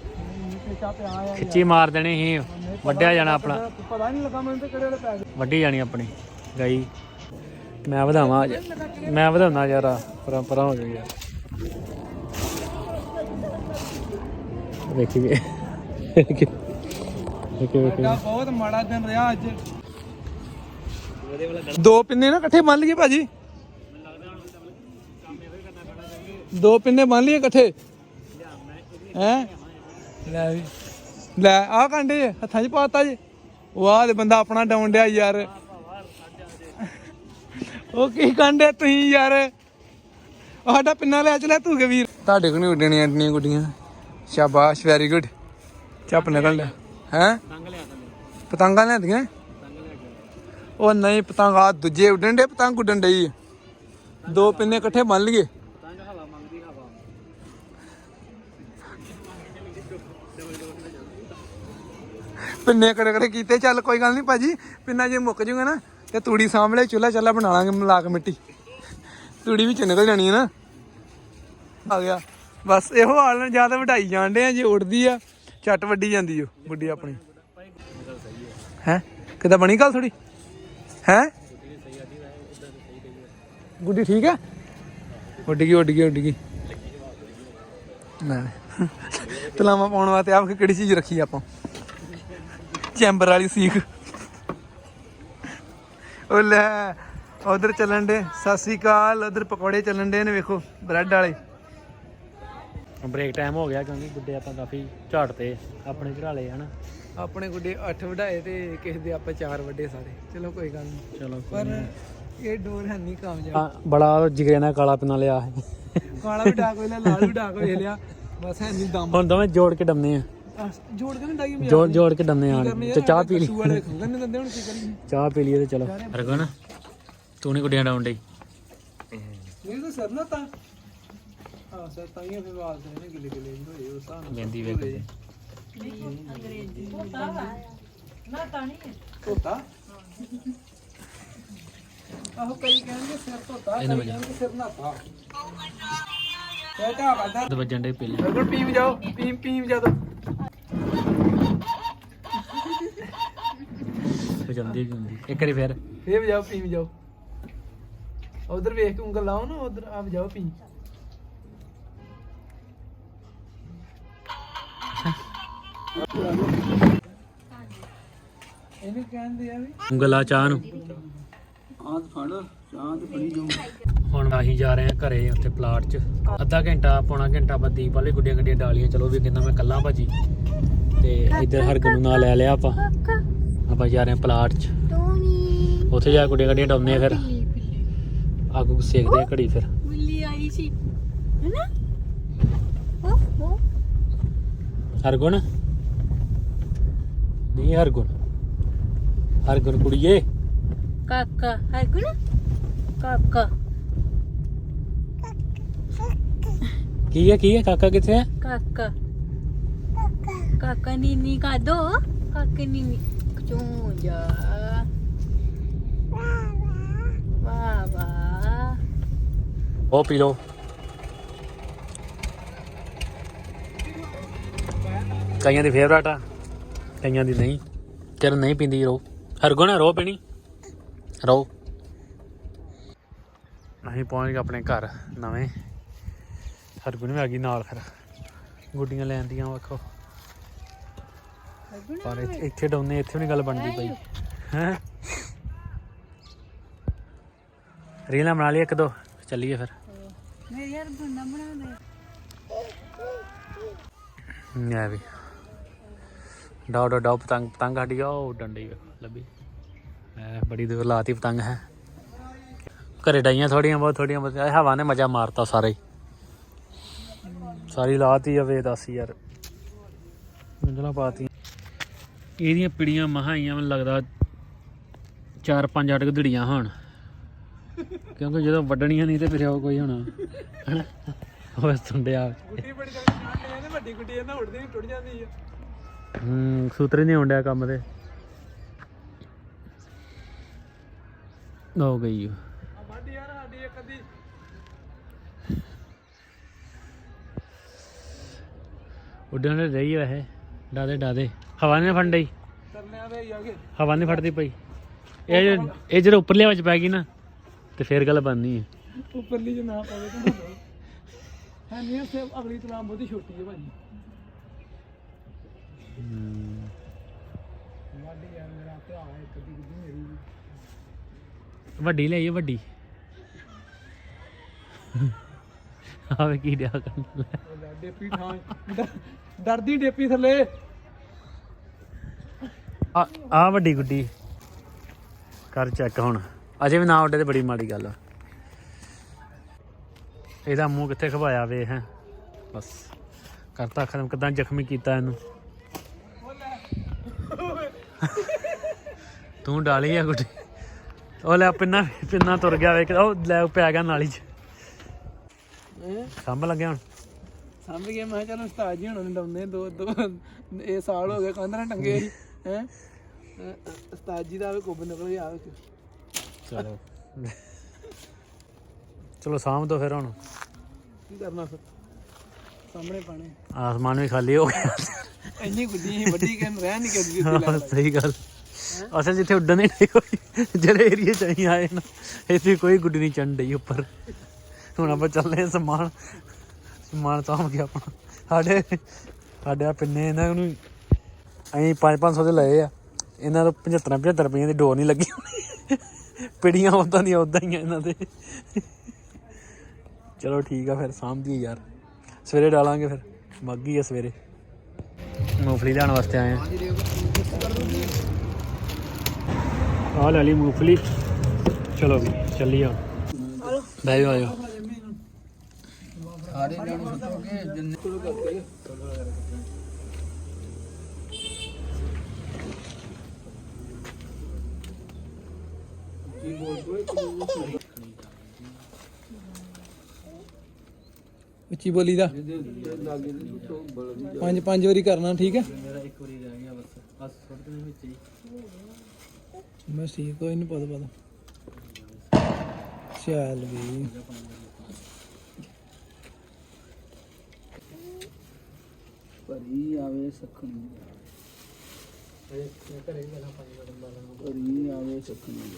ਖਿੱਚੀ ਮਾਰ ਦੇਣੀ ਸੀ। ਵੱਡਿਆ ਜਾਣਾ ਆਪਣਾ। ਪਤਾ ਨਹੀਂ ਲੱਗਾ ਮੈਨੂੰ ਤੇ ਕਿਹੜੇ ਵੇਲੇ ਪੈ ਗਏ। ਵੱਡੀ ਜਾਣੀ ਆਪਣੀ। ਗਈ। ਮੈਂ ਵਧਾਵਾਂ ਅੱਜ। ਮੈਂ ਵਧਾਉਣਾ ਯਾਰ ਪਰਾਂ ਪਰਾਂ ਹੋ ਜਾਊ ਯਾਰ। ਵੇਖੀ ਵੇ। ਵੇਖੀ ਵੇਖੀ ਸਾਡਾ ਬਹੁਤ ਮਾੜਾ ਦਿਨ ਰਿਹਾ ਅੱਜ। ਦੋ ਪਿੰਨੇ ਨਾ ਇਕੱਠੇ ਬੰਨ ਲਈਏ ਭਾਜੀ। ਦੋ ਪਿੰਨੇ ਬੰਨ ਲਈਏ ਇਕੱਠੇ। ਹੈ? ਲੈ ਵੀ। ਲੈ ਆ ਕਾਂਡੇ ਹੱਥਾਂ 'ਚ ਪਾਤਾ ਜੀ। ਵਾਹ ਤੇ ਬੰਦਾ ਆਪਣਾ ਡਾਉਣ ਡਿਆ ਯਾਰ। ਉਹ ਕੀ ਕਾਂਡੇ ਤੁਸੀਂ ਯਾਰ। ਸਾਡਾ ਪਿੰਨਾ ਲੈ ਚਲੇ ਤੂੰ ਕੇ ਵੀਰ। ਤੁਹਾਡੇ ਕੋਲ ਨਹੀਂ ਉੱਡਣੀਆਂ ਐਂਟੀਆਂ ਗੁੱਡੀਆਂ। ਸ਼ਾਬਾਸ਼ ਵੈਰੀ ਗੁੱਡ ਚੱਪ ਨਿਕਲ ਲਿਆ ਹੈ? ਪਤੰਗਾਂ ਲੈਂਦੀਆਂ ਉਹ ਨਹੀਂ ਪਤੰਗ ਆ ਦੂਜੇ ਉੱਡਣ ਦੇ ਪਤੰਗ ਉੱਡਣ ਡਈ। ਦੋ ਪਿੰਨੇ ਇਕੱਠੇ ਬੰਨ ਲਈਏ। ਪਿੰਨੇ ਕੜੇ ਕੜੇ ਕੀਤੇ ਚੱਲ ਕੋਈ ਗੱਲ ਨਹੀਂ ਭਾਜੀ। ਪਿੰਨਾ ਜੇ ਮੁੱਕ ਜੂਗਾ ਨਾ ਤੇ ਤੂੜੀ ਸਾਹਮਣੇ ਚੁੱਲਾ ਚੱਲਾ ਬਣਾ ਲਾਂਗੇ ਮਿਲਾ ਕੇ ਮਿੱਟੀ। ਤੂੜੀ ਵਿੱਚ ਨਿਕਲ ਜਾਣੀ ਹੈ ਨਾ। ਆ ਗਿਆ। ਬਸ ਇਹੋ ਹਾਲ ਨਾਲ ਜ਼ਿਆਦਾ ਵਢਾਈ ਜਾਂਦੇ ਆ ਜੇ ਉੜਦੀ ਆ। ਛੱਟ ਵੱਡੀ ਜਾਂਦੀ ਓ ਗੁੱਡੀ ਆਪਣੀ। ਹੈ? ਕਿਦਾਂ ਬਣੀ ਗੱਲ ਥੋੜੀ ਹੈ? ਗੁੱਡੀ ਠੀਕ ਹੈ ਉੱਡ ਗਈ ਉੱਡ ਗਈ ਉੱਡ ਗਈ। ਨਾ ਤਲਾਵਾ ਪਾਉਣ ਵਾਸਤੇ ਆਪ ਕਿਹੜੀ ਚੀਜ਼ ਰੱਖੀ ਆਪਾਂ? ਚੈਂਬਰ ਵਾਲੀ ਸੀਖ। ਉਹ ਲੈ, ਉਧਰ ਚੱਲਣ ਦੇ, ਸਤਿ ਸ੍ਰੀ ਅਕਾਲ, ਉਧਰ ਪਕੌੜੇ ਚੱਲਣ ਦੇ ਨੇ, ਵੇਖੋ, ਬ੍ਰੈਡ ਵਾਲੇ। ਬ੍ਰੇਕ ਟਾਈਮ ਹੋ ਗਿਆ ਕਿਉਂਕਿ ਗੁੱਡੇ ਆਪਾਂ ਕਾਫੀ ਝਾੜਤੇ ਆਪਣੇ ਚੜਾਲੇ ਹਨ। ਆਪਣੇ ਗੁੱਡੇ 8 ਵਢਾਏ ਤੇ ਕਿਸੇ ਦੇ ਆਪਾਂ 4 ਵੱਡੇ ਸਾਰੇ। ਚਲੋ ਕੋਈ ਗੱਲ ਨਹੀਂ ਚਲੋ ਪਰ ਇਹ ਡੋਰ ਹੈ ਨਹੀਂ ਕਾਮਯਾਬ। ਆ, ਬੜਾ ਜਿਗਰੇ ਨਾਲ ਕਾਲਾ ਪਿੰਨਾ ਲਿਆ ਹੈ ਕਾਲਾ ਵੀ ਡਾਕ ਵੇਲੇ ਲਾਲ ਵੀ ਡਾਕ ਲਿਆ। ਬਸ ਹੈ ਨਹੀਂ ਦਮ। ਹੁਣ ਦੋਵੇਂ ਜੋੜ ਕੇ ਡੰਨੇ ਆ। ਜੋੜ ਕੇ ਡਾਈ ਮਜ਼ਾਕ ਜੋੜ ਜੋੜ ਕੇ ਡੰਨੇ ਕਰਨੀ ਤੇ ਚਾਹ ਪੀ ਲਈ। ਕੱਟੂ ਵਾਲੇ ਖੰਗਣ ਨਹੀਂ ਦਿੰਦੇ ਹੁਣ ਕੀ ਕਰੀਏ? ਚਾਹ ਪੀ ਲਈਏ ਤੇ ਚਲੋ। ਰਗਨ ਤੂੰ ਨਹੀਂ ਗੁੱਡੀਆਂ ਡਾਉਣ ਡਈ? ਇਹ ਤਾਂ ਸਰ ਨਾ ਤਾਂ। ਹਾਂ ਸਰ ਤਾਂ ਹੀ ਫਿਰ ਵਾਲ ਦੇ ਨੇ ਗਿਲੇ ਗਿਲੇ ਜਿਹੇ ਹੋਏ ਉਸ ਹਿਸਾਬ ਨਾਲ ਲੈਂਦੀ ਵੇਖ ਕੇ। ਧੋਤਾ ਆਹੋ ਕਈ ਕਹਿੰਦੇ ਸਿਰ ਧੋਤਾ ਕਈ ਕਹਿੰਦੇ ਨਾਤਾ ਵੱਜਣ ਬਿਲਕੁਲ ਪੀਮ ਜਾਓ ਪੀਮ ਪੀਮ ਜਾ ਦੋ। ਵਜਾਉਂਦੀ ਵੀ ਹੁੰਦੀ। ਇੱਕ ਵਾਰੀ ਫੇਰ। ਫੇਰ ਵਜਾਓ ਪੀਮ ਜਾਓ। ਉਧਰ ਵੇਖ ਕੇ ਉਂਗਲ ਲਾਓ ਨਾ ਉਧਰ ਆਪ ਜਾਓ ਪੀ ਇਹਨੂੰ ਕਹਿੰਦੇ ਆ ਵੀ ਉਂਗਲਾ ਚਾਹ ਨੂੰ ਆਹ ਫੜ ਚਾਹ ਤੇ ਫੜੀ ਜਾਓ ਹੁਣ ਅਸੀਂ ਜਾ ਰਹੇ ਹਾਂ ਘਰੇ ਉੱਥੇ ਪਲਾਟ 'ਚ। ਅੱਧਾ ਘੰਟਾ ਪੌਣਾ ਘੰਟਾ ਬਾਅਦ ਦੀਪ ਵਾਲੇ ਗੁੱਡੀਆਂ ਗੱਡੀਆਂ ਡਾਲੀਆਂ ਚਲੋ ਵੀ ਕਹਿੰਦਾ ਮੈਂ ਕੱਲਾ ਭਾਜੀ। ਤੇ ਇੱਧਰ ਹਰਗੁਣ ਨੂੰ ਨਾਲ ਲੈ ਲਿਆ ਆਪਾਂ। ਆਪਾਂ ਜਾ ਰਹੇ ਹਾਂ ਪਲਾਟ 'ਚ। ਉੱਥੇ ਜਾ ਗੁੱਡੀਆਂ ਗੱਡੀਆਂ ਡਾਉਂਦੇ ਆ ਫਿਰ। ਅੱਗ ਸੇਕਦੇ ਆ ਘੜੀ ਫਿਰ। ਬਿੱਲੀ ਆਈ ਸੀ। ਹੈਨਾ ਉਹ ਉਹ ਹਰਗੁਣ? ਨਹੀਂ ਹਰਗੁਣ। ਹਰਗੁਣ ਕੁੜੀਏ। ਕਾਕਾ ਹੈ ਕੁਨ ਕਾਕਾ। ਕੀ ਹੈ ਕੀ ਹੈ ਕਾਕਾ ਕਿੱਥੇ ਹੈ ਕਾਕਾ। ਕਾਕਾ ਨੀਨੀ ਕਾ ਦੋ ਕਾਕੇ ਨੀਨੀ। ਚੋਂ ਜਾ। ਵਾਹ ਵਾਹ। ਉਹ ਪੀ ਲਓ। ਕਈਆਂ ਦੀ ਫੇਵਰਟ ਆ। ਕਈਆਂ ਦੀ ਨਹੀਂ। ਤੇਰੇ ਨਹੀਂ ਪੀਂਦੀ ਰੋ। ਹਰਗੁਣ ਰੋ ਪੀਣੀ। ਰੋ। ਅਸੀਂ ਪਹੁੰਚ ਗਏ ਆਪਣੇ ਘਰ ਨਵੇਂ। ਹਰਗੁਣ ਵੀ ਆ ਗਈ ਨਾਲ ਫਿਰ। ਗੁੱਡੀਆਂ ਲੈਣ ਦੀਆਂ ਵੇਖੋ। ਪਰ ਇੱਥੇ- ਡਾਉਨੇ ਇੱਥੇ ਵੀ ਨਹੀਂ ਗੱਲ ਬਣਦੀ ਪਈ। ਹੈ? ਰੀਲਾਂ ਬਣਾ ਲਈ ਇੱਕ ਦੋ ਚੱਲੀਏ ਫਿਰ। ਮੇਰੇ ਯਾਰ ਗੁੰਨਾ ਬਣਾ ਦੇ। ਮੈਂ ਵੀ। ਡਾਉ ਡਾਉ ਡਾਉ ਪਤੰਗ ਪਤੰਗ ਸਾਡੀ ਆ ਉਹ ਡੰਡੀ ਲੱਭੀ। ਐ ਬੜੀ ਦੂਰ ਲਾਤੀ ਪਤੰਗ, ਹੈ। ਘਰੇ ਡਾਈਆਂ ਥੋੜੀਆਂ ਬਹੁਤ ਥੋੜੀਆਂ ਬਹੁਤ ਹਵਾ ਨੇ ਮਜ਼ਾ ਮਾਰਤਾ ਸਾਰੇ ਸਾਰੀ ਲਾਤੀ ਆ ਵੇ ਦੱਸ ਯਾਰ। ਮੰਜਲਾ ਪਾਤੀ ਇਹਦੀਆਂ ਪਿੜੀਆਂ ਮਹਾਈਆਂ ਮੈਨੂੰ ਲੱਗਦਾ ਚਾਰ ਪੰਜ ਅੱਠ ਗਧੜੀਆਂ ਹੋਣ। ਕਿਉਂਕਿ ਜਦੋਂ ਵੱਢਣੀਆਂ ਨਹੀਂ ਤੇ ਫਿਰ ਉਹ ਕੋਈ ਹੋਣਾ। ਹਨਾ ਉਹ ਸੁੰਡਿਆ ਗੁੱਡੀ ਬੜੀ ਤਗੜੀ ਛਾਂਟੇ ਵੱਡੀ ਗੁੱਡੀ ਇਹਨਾਂ ਉੜਦੀ ਟੁੱਟ ਜਾਂਦੀ ਆ। ਹੂੰ, ਸੂਤਰ ਨਹੀਂ ਹੁੰਦਿਆ ਕੰਮ ਤੇ। ਹੋ ਗਈ ਆ ਵਾਢੀ ਯਾਰ ਸਾਡੀ ਇੱਕ ਅੱਧੀ ਉੱਡਣ ਤੇ ਰਹੀ ਵੈਸੇ, ਡਾਦੇ ਡਾਦੇ। ਹਵਾ ਨਹੀਂ ਫੰਡਈ ਤਰਨਿਆਂ ਹਵਾ ਨਹੀਂ ਫੜਦੀ ਪਈ। ਇਹ ਜੋ- ਇਹ ਜਦੋਂ ਉੱਪਰਲੇ ਵਿੱਚ ਪੈ ਗਈ ਨਾ, ਤੇ ਫੇਰ ਗੱਲ ਬਣਨੀ ਹੈ ਉੱਪਰਲੀ ਜੇ ਨਾ ਪਵੇ ਤਾਂ ਹੈ ਨਹੀਂ ਸੇ ਅਗਲੀ ਤਲਾਮ ਬਹੁਤੀ ਛੋਟੀ ਹੈ ਭਾਜੀ। ਵਾਢੀ ਯਾਰ ਮੇਰਾ ਭਰਾ ਇੱਕ ਅੱਧੀ ਗੁੱਡੀ ਮੇਰੀ ਵੀ। ਵੱਡੀ ਲਈ ਵੱਡੀ। ਆਵੇ ਕੀ ਡਿਆ ਕਰਨ ਉਹ ਲੈ ਡੇਪੀ ਠਾਂ ਡ- ਡਰਦੀ ਡੇਪੀ ਥੱਲੇ। ਆ ਆ ਵੱਡੀ ਗੁੱਡੀ। ਕਰ ਚੈੱਕ ਹੁਣ। ਅਜੇ ਵੀ ਨਾ ਉੱਡੇ ਤੇ ਬੜੀ ਮਾੜੀ ਗੱਲ ਆ। ਇਹਦਾ ਮੂੰਹ ਕਿੱਥੇ ਖਵਾਇਆ ਵੇ ਹੈ? ਬਸ। ਕਰਤਾ ਖਤਮ ਕਿਦਾਂ ਜ਼ਖਮੀ ਕੀਤਾ ਇਹਨੂੰ? ਤੂੰ ਡਾਲੀ ਆ ਗੁੱਡੀ ਉਹ ਲੈ ਪਿੰਨਾ ਪਿੰਨਾ ਤੁਰ ਗਿਆ ਵੇ ਉਹ ਲੈ ਪੈ ਗਿਆ ਨਾਲੀ 'ਚ। ਸੰਭ ਲੱਗਿਆ ਹੁਣ? ਸਮਝ ਗਿਆ ਮੈਂ ਚਲ ਉਸਤਾਦ ਜੀ ਹੁਣ ਡਾਉਂਦੇ ਦੋ ਦੋ ਇਹ ਸਾਲ ਹੋ ਗਏ ਕੰਧਾਂ ਟੰਗੇ ਸੀ ਹੈ? ਉਸਤਾਦ ਜੀ ਦਾ ਵੀ ਕੁੱਬ ਨਿਕਲ ਗਿਆ ਵਿੱਚ। ਚਲੋ। ਚਲੋ ਸਾਂਭ ਦੋ ਫਿਰ ਹੁਣ। ਕੀ ਕਰਨਾ ਫਿਰ? ਸਾਹਮਣੇ ਪਾਣੇ। ਆਸਮਾਨ ਵੀ ਖਾਲੀ ਹੋ ਗਿਆ। ਇੰਨੀ ਗੁੱਡੀ ਵੱਡੀ ਕਹਿੰ ਰਹਿ ਨਹੀਂ ਕਰਦੀ ਸਹੀ ਗੱਲ। ਅਸਲ ਜਿੱਥੇ ਉੱਡਣ ਹੀ ਨਹੀਂ ਕੋਈ ਜਿਹੜੇ ਏਰੀਏ ਚ ਅਸੀਂ ਆਏ ਨਾ, ਇੱਥੇ ਕੋਈ ਗੁੱਡੀ ਨਹੀਂ ਚੰਨ ਡਈ ਉੱਪਰ। ਹੁਣ ਆਪਾਂ ਚੱਲੇ ਹਾਂ ਸਮਾਨ ਸਮਾਨ ਸਾਂਭ ਕੇ ਆਪਣਾ। ਸਾਡੇ ਸਾਡੇ ਆ ਪਿੰਨੇ ਇਹਨਾਂ ਨੂੰ ਅਸੀਂ 5-500 ਦੇ ਲਏ ਆ। ਇਹਨਾਂ ਨੂੰ 75 75 ਰੁਪਈਆਂ ਦੀ ਡੋਰ ਨਹੀਂ ਲੱਗੀ ਹੋਣੀ। ਪਿੜੀਆਂ ਉਦਾਂ ਦੀਆਂ ਉਦਾਂ ਹੀ ਆ ਇਹਨਾਂ ਦੇ। ਚਲੋ ਠੀਕ ਆ ਫਿਰ ਸਾਂਭਦੀ ਯਾਰ। ਸਵੇਰੇ ਡਾਲਾਂਗੇ ਫਿਰ, ਮੱਗੀ ਆ ਸਵੇਰੇ। ਮੂੰਗਫਲੀ ਲੈਣ ਵਾਸਤੇ ਆਏ ਆ। ਆ ਲੈ ਲਈ ਮੂੰਗਫਲੀ। ਚਲੋ ਵੀ ਚੱਲੀ ਆ। ਬਹਿ ਜਾਓ ਆ ਜਾਓ। ਸਾਰੇ ਜਾਣੇ ਕੇ ਜਿੰਨੇ ਕੋਲ ਕਰਦੇ ਕੀ ਬੋਲ ਰਹੇ ਉੱਚੀ ਬੋਲੀ ਦਾ। ਪੰਜ ਪੰਜ ਵਾਰੀ ਕਰਨਾ ਠੀਕ ਹੈ? ਮੇਰਾ ਇੱਕ ਵਾਰੀ ਰਹਿ ਗਿਆ ਬਸ। ਬਸ ਦਿਨ ਵਿੱਚ ਹੀ। ਬਸ ਠੀਕ ਕੋਈ ਨਹੀਂ ਪਤਾ ਪਤਾ ਚੱਲ ਵੀ ਭਰੀ ਆਵੇ ਸਖਣੀ ਭਰੀ ਆਵੇ ਸਖਣੀ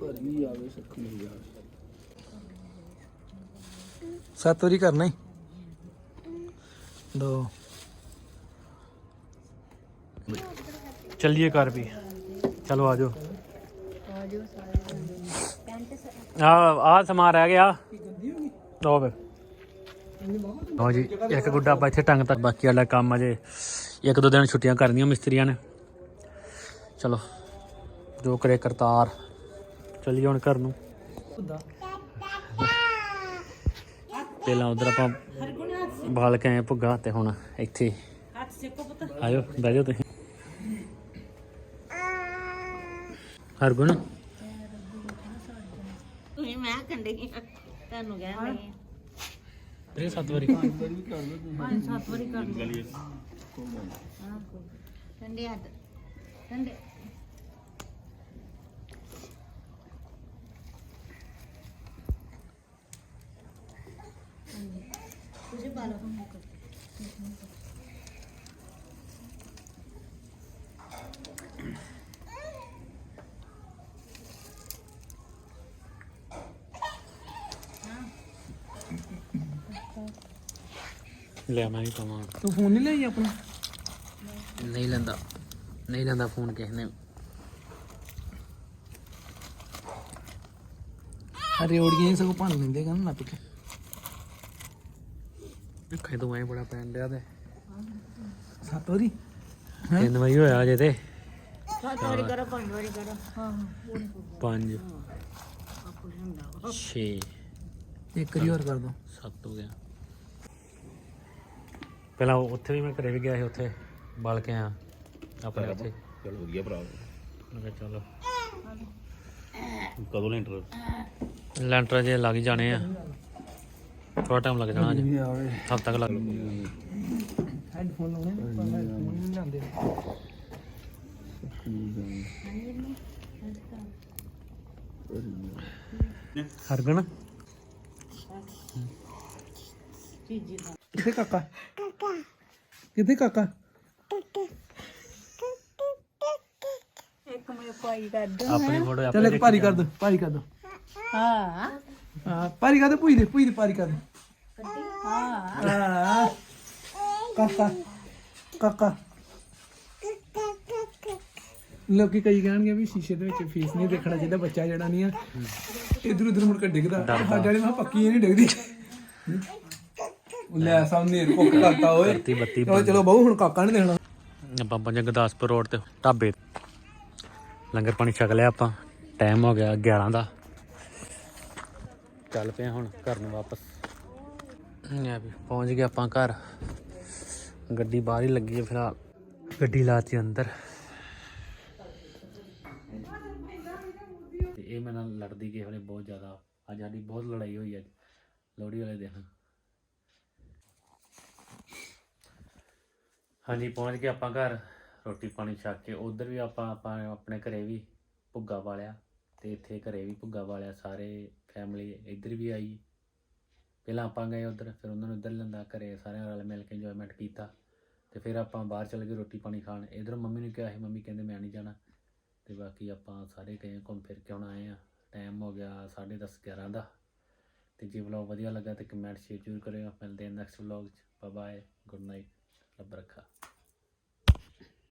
ਭਰੀ ਆਵੇ ਸਖਣੀ ਜਾਵੇ ਸੱਤ ਵਾਰੀ ਕਰਨਾ ਹੀ ਦੋ ਚੱਲੀਏ ਘਰ ਵੀ ਚਲੋ ਆ ਜਾਓ। ਆ ਆ ਸਮਾਨ ਰਹਿ ਗਿਆ। ਲਓ ਵੇ ਲਓ ਜੀ ਇੱਕ ਗੁੱਡਾ ਆਪਾਂ ਇੱਥੇ ਟੰਗ ਤੱਕ ਬਾਕੀ ਵਾਲਾ ਕੰਮ ਅਜੇ ਇੱਕ ਦੋ ਦਿਨ ਛੁੱਟੀਆਂ ਕਰਨੀਆਂ ਮਿਸਤਰੀਆਂ ਨੇ। ਚਲੋ ਜੋ ਕਰੇ ਕਰਤਾਰ। ਚੱਲੀਏ ਹੁਣ ਘਰ ਨੂੰ। ਪਹਿਲਾਂ ਉਧਰ ਆਪਾਂ ਬਾਲ ਕੇ ਆਏ ਭੁੱਗਾ ਤੇ ਹੁਣ ਇੱਥੇ। ਹੱਥ ਸੇਕੋ ਪੁੱਤ। ਆਇਓ ਬਹਿ ਜਾਓ ਤੁਸੀਂ। ਹਰਗੁਣ ਤੁਸੀਂ ਮੈਂ ਕੰਡੇ ਤੁਹਾਨੂੰ ਕਹਿਣ ਲੱਗੀ ਤੇਰੇ ਸੱਤ ਵਾਰੀ। ਪੰਜ ਸੱਤ ਵਾਰੀ ਕਰ ਲਓ। ਕੰਡੇ ਹੱਥ ਕੰਡੇ ਲੈ ਮੈਂ ਹੀ ਪਾਵਾਂ। ਤੂੰ ਫੋਨ ਨਹੀਂ ਲਈ ਆਪਣਾ? ਨਹੀਂ ਲੈਂਦਾ। ਨਹੀਂ ਲੈਂਦਾ ਫੋਨ ਕਿਸੇ ਨੇ। ਅਰੇ ਓੜੀਆਂ ਹੀ ਸਗੋਂ ਭੰਨ ਲੈਂਦੇ ਕਹਿੰਦਾ ਨੱਪ ਕੇ ਅੱਖੇ ਤੋਂ ਐ ਬੜਾ ਪੈਣ ਡਿਆ ਤੇ। ਸੱਤ ਵਾਰੀ? ਤਿੰਨ ਵਾਰੀ ਹੋਇਆ ਅਜੇ ਤੇ। ਸੱਤ ਵਾਰੀ ਕਰੋ ਪੰਜ ਵਾਰੀ ਕਰੋ। ਪੰਜ। 6 ਇੱਕ ਵਾਰੀ ਹੋਰ ਕਰ ਦੋ। 7 ਹੋ ਗਿਆ। ਪਹਿਲਾਂ ਉੱਥੇ ਵੀ ਮੈਂ ਘਰੇ ਵੀ ਗਿਆ ਸੀ ਉੱਥੇ ਬਲ ਕੇ ਆ ਆਪਣੇ ਉੱਥੇ ਚਲੋ ਵਧੀਆ ਭਰਾ। ਮੈਂ ਕਿਹਾ ਚਲੋ। ਕਦੋਂ ਲੈਂਟਰ? ਲੈਂਟਰ ਜੇ ਲੱਗ ਹੀ ਜਾਣੇ ਆ। ਥੋੜਾ ਟਾਈਮ ਲੱਗ ਜਾਣਾ ਅਜੇ। ਹਫ਼ਤਾ ਤੱਕ ਲੱਗ ਹੈਡਫੋਨ ਲਾਉਣੇ ਨੇ ਪਰ ਹੈਡਫੋਨ ਨਹੀਂ ਲਾਉਂਦੇ ਹਰਗਣ? ਕਿੱਥੇ ਕਾਕਾ? ਕਿੱਥੇ ਕਾਕਾ? ਇੱਕ ਮੇਰੇ ਪਾਈ ਕਰ ਦੋ। ਆਪਣੀ ਫੋਟੋ ਚੱਲ ਆਪੇ ਇੱਕ ਭਾਰੀ ਕਰ ਦੋ ਭਾਰੀ ਕਰ ਦੋ। ਹਾਂ। ਹਾਂ ਭਾਰੀ ਕਰ ਦੋ ਭੂਈ ਦੇ ਭੂਈ ਦੇ ਭਾਰੀ ਕਰ ਦੋ। ਹਾਂ। ਕਾਕਾ ਕਾਕਾ। ਲੋਕੀ ਕਈ ਕਹਿਣਗੇ ਵੀ ਸ਼ੀਸ਼ੇ ਦੇ ਵਿੱਚ ਫੇਸ ਨਹੀਂ ਦੇਖਣਾ ਚਾਹੀਦਾ ਬੱਚਾ ਜਿਹੜਾ ਨਹੀਂ ਆ। ਇਧਰ ਉਧਰ ਮੁੜ ਕੇ ਡਿੱਗਦਾ। ਸਾਡੇ ਵਾਲੀ ਮਾਂ ਪੱਕੀ ਇਹ ਨਹੀਂ ਡਿੱਗਦੀ। ਲੈ ਸਾਹਮਣੇ ਕੋਕ ਕਰਤਾ ਓਏ। ਬੱਤੀ ਬੱਤੀ ਚਲੋ ਚਲੋ ਬਹੁ ਹੁਣ ਕਾਕਾ ਨਹੀਂ ਦੇਖਣਾ ਆਪਾਂ ਪੰਜ ਗੁਰਦਾਸਪੁਰ ਰੋਡ ਤੇ ਢਾਬੇ। ਲੰਗਰ ਪਾਣੀ ਛਕ ਲਿਆ ਆਪਾਂ। ਟਾਈਮ ਹੋ ਗਿਆ 11 ਦਾ। ਚੱਲ ਪਏ ਹੁਣ ਘਰ ਨੂੰ ਵਾਪਸ। ਇਹ ਵੀ ਪਹੁੰਚ ਗਏ ਆਪਾਂ ਘਰ। ਗੱਡੀ ਬਾਹਰ ਹੀ ਲੱਗੀ ਹੈ ਫਿਲਹਾਲ। ਗੱਡੀ ਲਾਤੀ ਅੰਦਰ। ਇਹ ਮੇਰੇ ਨਾਲ ਲੜਦੀ ਗਈ ਹਲੇ ਬਹੁਤ ਜ਼ਿਆਦਾ। ਅੱਜ ਸਾਡੀ ਬਹੁਤ ਲੜਾਈ ਹੋਈ ਅੱਜ। ਲੋਹੜੀ ਵਾਲੇ ਦਿਨ। ਹਾਂਜੀ, ਪਹੁੰਚ ਗਏ ਆਪਾਂ ਘਰ। ਰੋਟੀ ਪਾਣੀ ਛਕ ਕੇ ਉਧਰ ਵੀ ਆਪਾਂ ਆਪਾਂ ਆਪਣੇ ਘਰੇ ਵੀ ਭੁੱਗਾ ਵਾਲਿਆ ਤੇ ਇੱਥੇ ਘਰੇ ਵੀ ਭੁੱਗਾ ਵਾਲਿਆ ਸਾਰੇ ਫੈਮਿਲੀ ਇੱਧਰ ਵੀ ਆਈ। ਪਹਿਲਾਂ ਆਪਾਂ ਗਏ ਉਧਰ, ਫਿਰ ਉਹਨਾਂ ਨੂੰ ਇੱਧਰ ਲੈਂਦਾ ਘਰੇ ਸਾਰਿਆਂ ਨਾਲ ਮਿਲ ਕੇ ਇੰਜੋਇਮੈਂਟ ਕੀਤਾ ਤੇ ਫਿਰ ਆਪਾਂ ਬਾਹਰ ਚਲੇ ਗਏ ਰੋਟੀ ਪਾਣੀ ਖਾਣ। ਇਧਰ ਮੰਮੀ ਨੂੰ ਕਿਹਾ ਸੀ, ਮੰਮੀ ਕਹਿੰਦੇ ਮੈਂ ਨਹੀਂ ਜਾਣਾ ਤੇ ਬਾਕੀ ਆਪਾਂ ਸਾਰੇ ਗਏ, ਘੁੰਮ ਫਿਰ ਕੇ ਹੁਣ ਆਏ ਆ। ਟਾਈਮ ਹੋ ਗਿਆ 10:30 11 ਦਾ ਤੇ ਜੇ ਵਲੌਗ ਵਧੀਆ ਲੱਗਾ ਤੇ ਕਮੈਂਟ ਸ਼ੇਅਰ ਜ਼ਰੂਰ ਕਰਿਓ। ਮਿਲਦੇ ਹਾਂ ਨੈਕਸਟ ਵਲੌਗ 'ਚ। ਬਾਏ ਬਾਏ ਗੁੱਡ ਨਾਈਟ ਰੱਬ ਰੱਖਾ